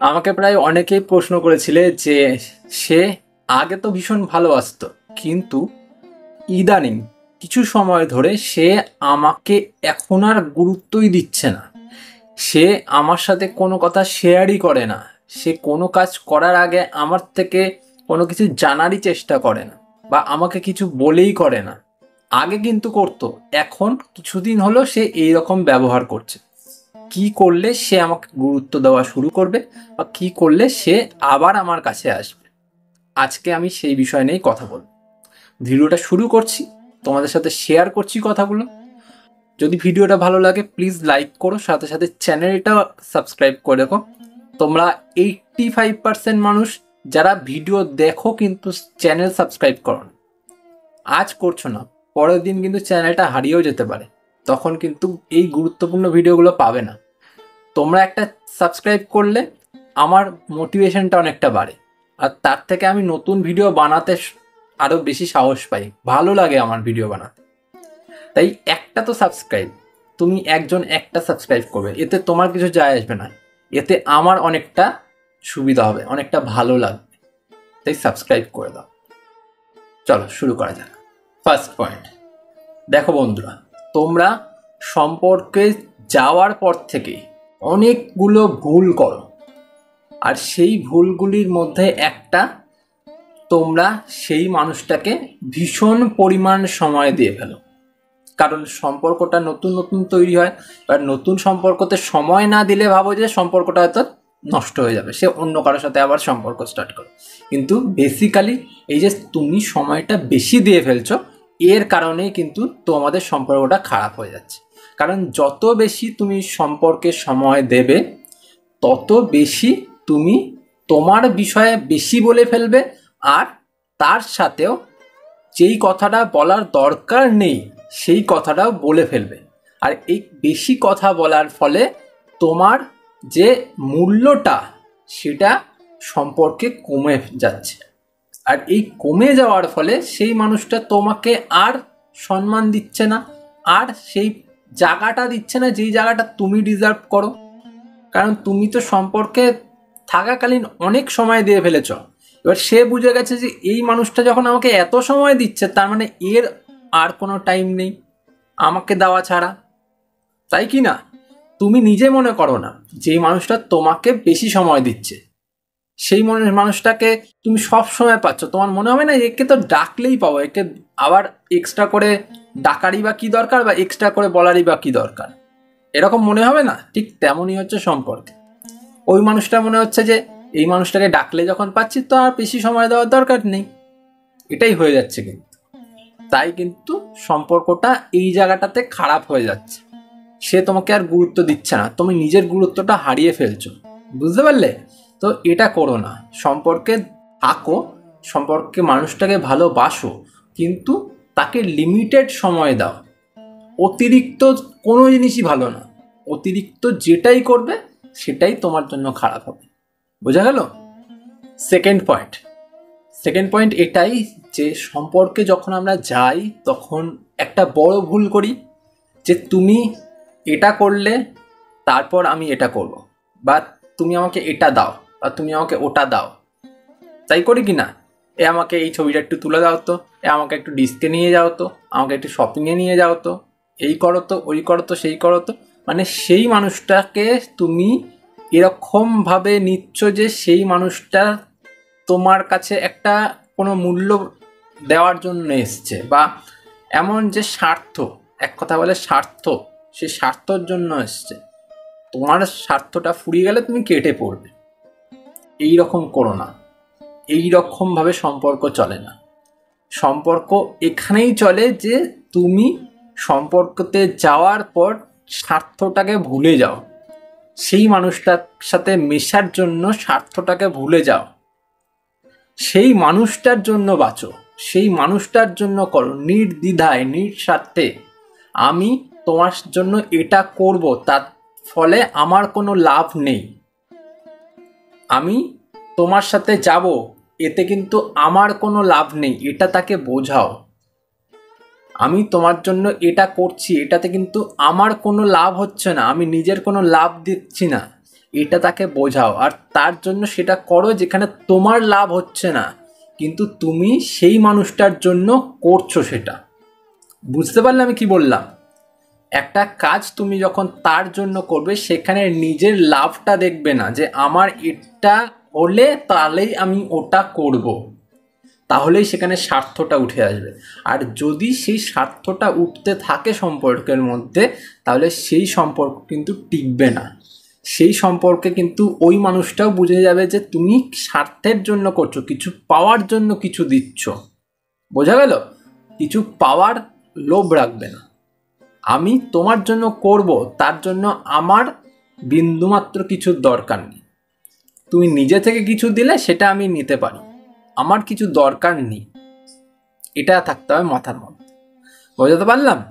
আমাকে প্রায় অনেকেই প্রশ্ন করেছিলে যে সে আগে তো ভীষণ ভালোবাসতো কিন্তু ইদানিং কিছু সময় ধরে সে আমাকে এখন আর গুরুত্বই দিচ্ছে না। সে আমার সাথে কোনো কথা শেয়ারই করে না। সে কোনো কাজ করার আগে আমার থেকে কোনো কিছু জানারই চেষ্টা করে না বা আমাকে কিছু বলেই করে না। আগে কিন্তু করতো, এখন কিছুদিন হলো সে এই রকম ব্যবহার করছে। কি করলে সে আমাকে গুরুত্ব দেওয়া শুরু করবে বা কি করলে সে আবার আমার কাছে আসবে? আজকে আমি সেই বিষয় নিয়েই কথা বলব। ভিডিওটা শুরু করছি, তোমাদের সাথে শেয়ার করছি কথাগুলো। যদি ভিডিওটা ভালো লাগে প্লিজ লাইক করো, সাথে সাথে চ্যানেলটা সাবস্ক্রাইব করে রেখো। তোমরা এইটটি ফাইভ পার্সেন্ট মানুষ যারা ভিডিও দেখো কিন্তু চ্যানেল সাবস্ক্রাইব করো না। আজ করছ না, পরের দিন কিন্তু চ্যানেলটা হারিয়েও যেতে পারে। তখন কিন্তু এই গুরুত্বপূর্ণ ভিডিওগুলো পাবে না। তোমরা একটা সাবস্ক্রাইব করলে আমার মোটিভেশনটা অনেকটা বাড়ে। আর তার থেকে আমি নতুন ভিডিও বানাতে আরও বেশি সাহস পাই। ভালো লাগে আমার ভিডিও বানাতে। তাই একটা তো সাবস্ক্রাইব তুমি একজন একটা সাবস্ক্রাইব করবে। এতে তোমার কিছু যায় আসবে না। এতে আমার অনেকটা সুবিধা হবে, অনেকটা ভালো লাগবে। তাই সাবস্ক্রাইব করে দাও। চলো শুরু করা যাক। ফার্স্ট পয়েন্ট দেখো বন্ধুরা তোমরা সম্পর্কে যাওয়ার পর থেকে অনেকগুলো ভুল করো। আর সেই ভুলগুলির মধ্যে একটা, তোমরা সেই মানুষটাকে ভীষণ পরিমাণ সময় দিয়ে ফেলো। কারণ সম্পর্কটা নতুন নতুন তৈরি হয়, আর নতুন সম্পর্কতে সময় না দিলে ভাবো যে সম্পর্কটা হয়তো নষ্ট হয়ে যাবে, সে অন্য কারোর সাথে আবার সম্পর্ক স্টার্ট করো। কিন্তু বেসিক্যালি এই যে তুমি সময়টা বেশি দিয়ে ফেলছো এর কারণেই কিন্তু তোমাদের সম্পর্কটা খারাপ হয়ে যাচ্ছে। কারণ যত বেশি তুমি সম্পর্কে সময় দেবে, তত বেশি তুমি তোমার বিষয়ে বেশি বলে ফেলবে আর তার সাথেও যেই কথাটা বলার দরকার নেই, সেই কথাটাও বলে ফেলবে। আর এই বেশি কথা বলার ফলে তোমার যে মূল্যটা, সেটা সম্পর্কে কমে যাচ্ছে। আর এই কমে যাওয়ার ফলে সেই মানুষটা তোমাকে আর সম্মান দিচ্ছে না, আর সেই জায়গাটা দিচ্ছে না যেই জায়গাটা তুমি ডিজার্ভ করো। কারণ তুমি তো সম্পর্কে থাকাকালীন অনেক সময় দিয়ে ফেলেছ। এবার সে বুঝে গেছে যে এই মানুষটা যখন আমাকে এত সময় দিচ্ছে, তার মানে এর আর কোনো টাইম নেই, আমাকে দেওয়া ছাড়া। তাই কি না? তুমি নিজে মনে করো না যেই মানুষটা তোমাকে বেশি সময় দিচ্ছে। সেই মনে মানুষটাকে তুমি সব সময় পাচ্ছ। তোমার মনে হবে না একে তো ডাকলেই পাবো, একে আবার এক্সট্রা করে ডাকারই বা কী দরকার বা এক্সট্রা করে বলারই বা কী দরকার? এরকম মনে হবে না? ঠিক তেমনই হচ্ছে সম্পর্কে। ওই মানুষটা মনে হচ্ছে যে এই মানুষটাকে ডাকলে যখন পাচ্ছি তো আর বেশি সময় দেওয়ার দরকার নেই। এটাই হয়ে যাচ্ছে কিন্তু। তাই কিন্তু সম্পর্কটা এই জায়গাটাতে খারাপ হয়ে যাচ্ছে। সে তোমাকে আর গুরুত্ব দিচ্ছে না। তুমি নিজের গুরুত্বটা হারিয়ে ফেলছো। বুঝতে পারলে? তো এটা করো না। সম্পর্কে থাকো, সম্পর্কে মানুষটাকে ভালোবাসো, কিন্তু তাকে লিমিটেড সময় দাও। অতিরিক্ত কোনো জিনিসই ভালো না। অতিরিক্ত যেটাই করবে, সেটাই তোমার জন্য খারাপ হবে। বোঝা গেল? সেকেন্ড পয়েন্ট সেকেন্ড পয়েন্ট এটাই যে, সম্পর্কে যখন আমরা যাই, তখন একটা বড় ভুল করি যে, তুমি এটা করলে, তারপর আমি এটা করব। বা তুমি আমাকে এটা দাও। বা তুমি আমাকে ওটা দাও। তাই করি কি না? এ আমাকে এই ছবিটা একটু তুলে দাও তো। এ আমাকে একটু ডিস্কে নিয়ে যাও তো। আমাকে একটু শপিংয়ে নিয়ে যাও তো। এই করো তো, ওই করো তো, সেই করো তো। মানে সেই মানুষটাকে তুমি এরকমভাবে নিচ্ছ যে সেই মানুষটা তোমার কাছে একটা কোনো মূল্য দেওয়ার জন্য এসছে বা এমন যে স্বার্থ, এক কথা বলে স্বার্থ, সে স্বার্থর জন্য এসছে। তোমার স্বার্থটা ফুরিয়ে গেলে তুমি কেটে পড়বে। এই রকম করো না। এই রকমভাবে সম্পর্ক চলে না। সম্পর্ক এখানেই চলে যে তুমি সম্পর্কতে যাওয়ার পর স্বার্থটাকে ভুলে যাও। সেই মানুষটার সাথে মেশার জন্য স্বার্থটাকে ভুলে যাও। সেই মানুষটার জন্য বাঁচো। সেই মানুষটার জন্য করো। নির্দ্বিধায়, নিঃস্বার্থে আমি তোমার জন্য এটা করব, তার ফলে আমার কোনো লাভ নেই। আমি তোমার সাথে যাব, এতে কিন্তু আমার কোনো লাভ নেই, এটা তাকে বোঝাও। আমি তোমার জন্য এটা করছি, এটাতে কিন্তু আমার কোনো লাভ হচ্ছে না, আমি নিজের কোনো লাভ দিচ্ছি না, এটা তাকে বোঝাও। আর তার জন্য সেটা করো যেখানে তোমার লাভ হচ্ছে না, কিন্তু তুমি সেই মানুষটার জন্য করছ সেটা। বুঝতে পারলে আমি কি বললাম? একটা কাজ তুমি যখন তার জন্য করবে, সেখানে নিজের লাভটা দেখবে না যে আমার এটা হলে তাহলেই আমি ওটা করব। তাহলেই সেখানে স্বার্থটা উঠে আসবে। আর যদি সেই স্বার্থটা উঠতে থাকে সম্পর্কের মধ্যে, তাহলে সেই সম্পর্ক কিন্তু টিকবে না। সেই সম্পর্কে কিন্তু ওই মানুষটাও বুঝে যাবে যে তুমি স্বার্থের জন্য করছ, কিছু পাওয়ার জন্য কিছু দিচ্ছ। বোঝা গেল? কিছু পাওয়ার লোভ রাখবে না। আমি তোমার জন্য করব, তার জন্য আমার বিন্দুমাত্র কিছুর দরকার নেই। তুমি নিজে থেকে কিছু দিলে সেটা আমি নিতে পারি। আমার কিছু দরকার নেই। এটা থাকতে হবে মাথার মধ্যে। বোঝাতে পারলাম?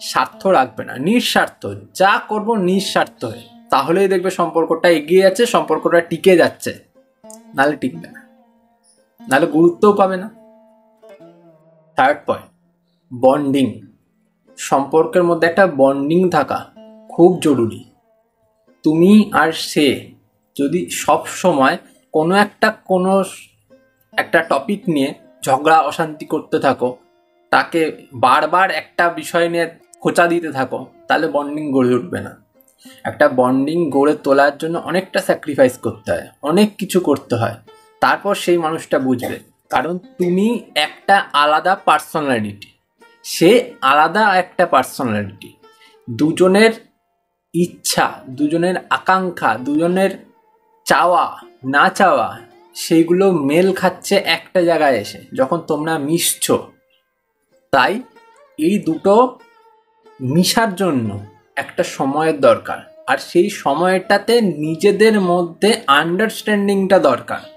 স্বার্থ রাখবে না, নিঃস্বার্থ। যা করব নিঃস্বার্থ হয়ে। তাহলেই দেখবে সম্পর্কটা এগিয়ে যাচ্ছে, সম্পর্কটা টিকে যাচ্ছে। নাহলে টিকবে না। নাহলে গুরুত্বও পাবে না। থার্ড পয়েন্ট বন্ডিং সম্পর্কের মধ্যে একটা বন্ডিং থাকা খুব জরুরি। তুমি আর সে যদি সব সময় কোনো একটা কোনো একটা টপিক নিয়ে ঝগড়া, অশান্তি করতে থাকো, তাকে বারবার একটা বিষয় নিয়ে খোঁচা দিতে থাকো, তাহলে বন্ডিং গড়ে উঠবে না। একটা বন্ডিং গড়ে তোলার জন্য অনেকটা স্যাক্রিফাইস করতে হয়, অনেক কিছু করতে হয়। তারপর সেই মানুষটা বুঝবে। কারণ তুমি একটা আলাদা পার্সোনালিটি সে আলাদা একটা পার্সোনালিটি দুজনের ইচ্ছা, দুজনের আকাঙ্ক্ষা, দুজনের চাওয়া, না চাওয়া সেইগুলো মেল খাচ্ছে একটা জায়গায় এসে, যখন তোমরা মিশছ। তাই এই দুটো মিশার জন্য একটা সময়ের দরকার। আর সেই সময়টাতে নিজেদের মধ্যে আন্ডারস্ট্যান্ডিংটা দরকার।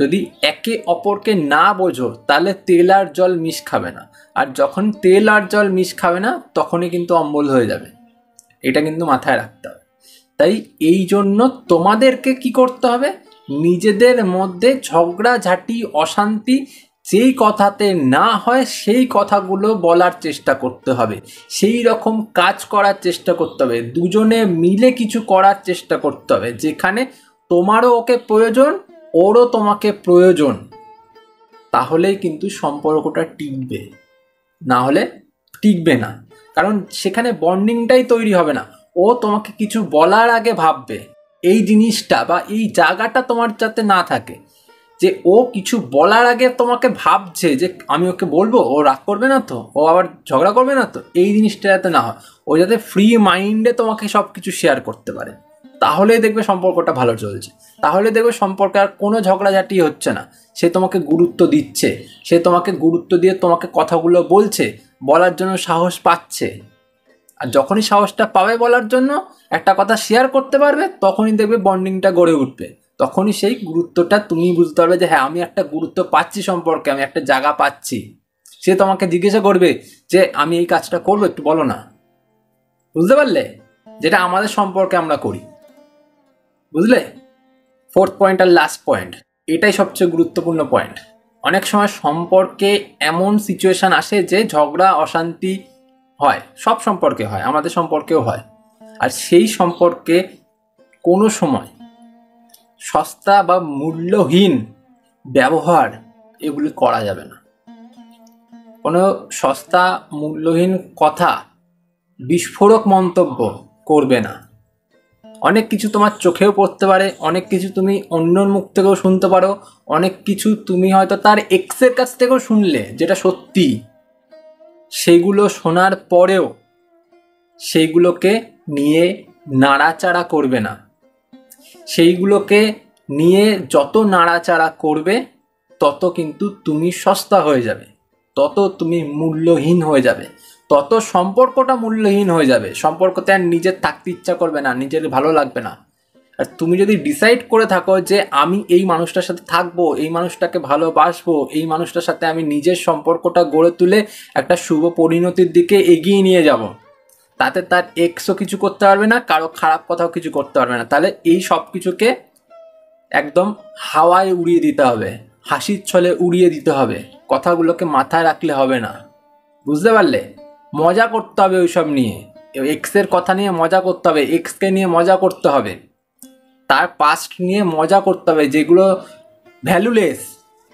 যদি একে অপরকে না বোঝো, তাহলে তেল আর জল মিশ খাবে না। আর যখন তেল আর জল মিশ খাবে না, তখনই কিন্তু অম্বল হয়ে যাবে। এটা কিন্তু মাথায় রাখতে হবে। তাই এই জন্য তোমাদেরকে কি করতে হবে? নিজেদের মধ্যে ঝগড়াঝাটি অশান্তি যেই কথাতে না হয়, সেই কথাগুলো বলার চেষ্টা করতে হবে। সেই রকম কাজ করার চেষ্টা করতে হবে। দুজনে মিলে কিছু করার চেষ্টা করতে হবে। যেখানে তোমারও ওকে প্রয়োজন ওরও তোমাকে প্রয়োজন, তাহলেই কিন্তু সম্পর্কটা টিকবে। না হলে টিকবে না। কারণ সেখানে বন্ডিংটাই তৈরি হবে না। ও তোমাকে কিছু বলার আগে ভাববে, এই জিনিসটা বা এই জায়গাটা তোমার যাতে না থাকে। যে ও কিছু বলার আগে তোমাকে ভাবছে যে আমি ওকে বলব, ও রাগ করবে না তো, ও আবার ঝগড়া করবে না তো, এই জিনিসটা যাতে না হয়। ও যাতে ফ্রি মাইন্ডে তোমাকে সব কিছু শেয়ার করতে পারে। তাহলেই দেখবে সম্পর্কটা ভালো চলছে। তাহলে দেখবে সম্পর্কে আর কোনো ঝগড়াঝাটি হচ্ছে না। সে তোমাকে গুরুত্ব দিচ্ছে। সে তোমাকে গুরুত্ব দিয়ে তোমাকে কথাগুলো বলছে, বলার জন্য সাহস পাচ্ছে। আর যখনই সাহসটা পাবে বলার জন্য, একটা কথা শেয়ার করতে পারবে, তখনই দেখবে বন্ডিংটা গড়ে উঠবে। তখনই সেই গুরুত্বটা তুমি বুঝতে পারবে যে হ্যাঁ আমি একটা গুরুত্ব পাচ্ছি সম্পর্কে, আমি একটা জায়গা পাচ্ছি। সে তোমাকে জিজ্ঞাসা করবে যে, আমি এই কাজটা করব? একটু বলো না। বুঝতে পারলে? যেটা আমাদের সম্পর্কে আমরা করি। বুঝলে? ফোর্থ পয়েন্ট আর লাস্ট পয়েন্ট এটাই সবচেয়ে গুরুত্বপূর্ণ পয়েন্ট অনেক সময় সম্পর্কে এমন সিচুয়েশান আসে যে ঝগড়া, অশান্তি হয়, সব সম্পর্কে হয়, আমাদের সম্পর্কেও হয়। আর সেই সম্পর্কে কোনো সময় সস্তা বা মূল্যহীন ব্যবহার এগুলি করা যাবে না। কোনো সস্তা, মূল্যহীন কথা বিস্ফোরক মন্তব্য করবে না। অনেক কিছু তোমার চোখেও পড়তে পারে, অনেক কিছু তুমি অন্যর মুখ থেকেও শুনতে পারো, অনেক কিছু তুমি হয়তো তার এক্সের কাছ থেকেও শুনলে, যেটা সত্যি। সেগুলো শোনার পরেও সেইগুলোকে নিয়ে নাড়াচাড়া করবে না। সেইগুলোকে নিয়ে যত নাড়াচাড়া করবে, তত কিন্তু তুমি সস্তা হয়ে যাবে, তত তুমি মূল্যহীন হয়ে যাবে। তত সম্পর্কটা মূল্যহীন হয়ে যাবে। সম্পর্কতে আর নিজের থাকতে ইচ্ছা করবে না, নিজের ভালো লাগবে না। আর তুমি যদি ডিসাইড করে থাকো যে আমি এই মানুষটার সাথে থাকব, এই মানুষটাকে ভালোবাসবো, এই মানুষটার সাথে আমি নিজের সম্পর্কটা গড়ে তুলে একটা শুভ পরিণতির দিকে এগিয়ে নিয়ে যাব। তাতে তার এক্সও কিছু করতে পারবে না, কারও খারাপ কথাও কিছু করতে পারবে না। তাহলে এই সব কিছুকে একদম হাওয়ায় উড়িয়ে দিতে হবে, হাসির ছলে উড়িয়ে দিতে হবে। কথাগুলোকে মাথায় রাখলে হবে না। বুঝতে পারলে? মজা করতে হবে ওইসব নিয়ে। এক্সের কথা নিয়ে মজা করতে হবে এক্সকে নিয়ে মজা করতে হবে। তার পাস্ট নিয়ে মজা করতে হবে, যেগুলো ভ্যালুলেস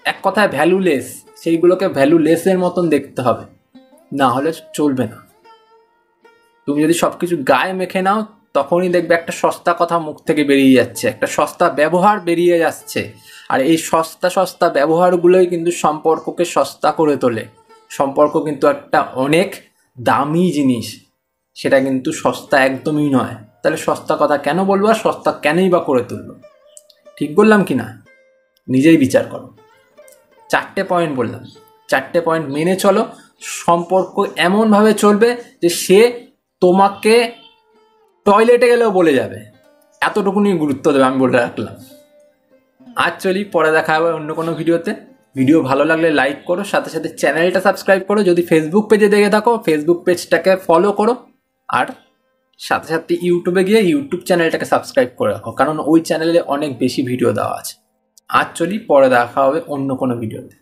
এক কথায় ভ্যালুলেস সেইগুলোকে ভ্যালুলেসের মতন দেখতে হবে। না হলে চলবে না। তুমি যদি সব কিছু গায়ে মেখে নাও, তখনই দেখবে একটা সস্তা কথা মুখ থেকে বেরিয়ে যাচ্ছে, একটা সস্তা ব্যবহার বেরিয়ে যাচ্ছে। আর এই সস্তা সস্তা ব্যবহারগুলোই কিন্তু সম্পর্ককে সস্তা করে তোলে। সম্পর্ক কিন্তু একটা অনেক দামি জিনিস, সেটা কিন্তু সস্তা একদমই নয়। তাহলে সস্তা কথা কেন বলব আর সস্তা কেনই বা করে তুলবো? ঠিক বললাম কি না? নিজেই বিচার করো। চারটে পয়েন্ট বললাম। চারটে পয়েন্ট মেনে চলো, সম্পর্ক এমনভাবে চলবে যে সে তোমাকে টয়লেটে গেলেও বলে যাবে। এতটুকুনি গুরুত্ব দেবে, আমি বলে রাখলাম। আজ চলি, পরে দেখা হবে অন্য কোনো ভিডিওতে ভিডিও ভালো লাগলে লাইক করো, সাথে সাথে চ্যানেলটা সাবস্ক্রাইব করো। যদি ফেসবুক পেজে দেখে থাকো ফেসবুক পেজটাকে ফলো করো। আর সাথে সাথে ইউটিউবে গিয়ে ইউটিউব চ্যানেলটাকে সাবস্ক্রাইব করে রাখো, কারণ ওই চ্যানেলে অনেক বেশি ভিডিও দেওয়া আছে। আজ চলি, পরে দেখা হবে অন্য কোনো ভিডিওতে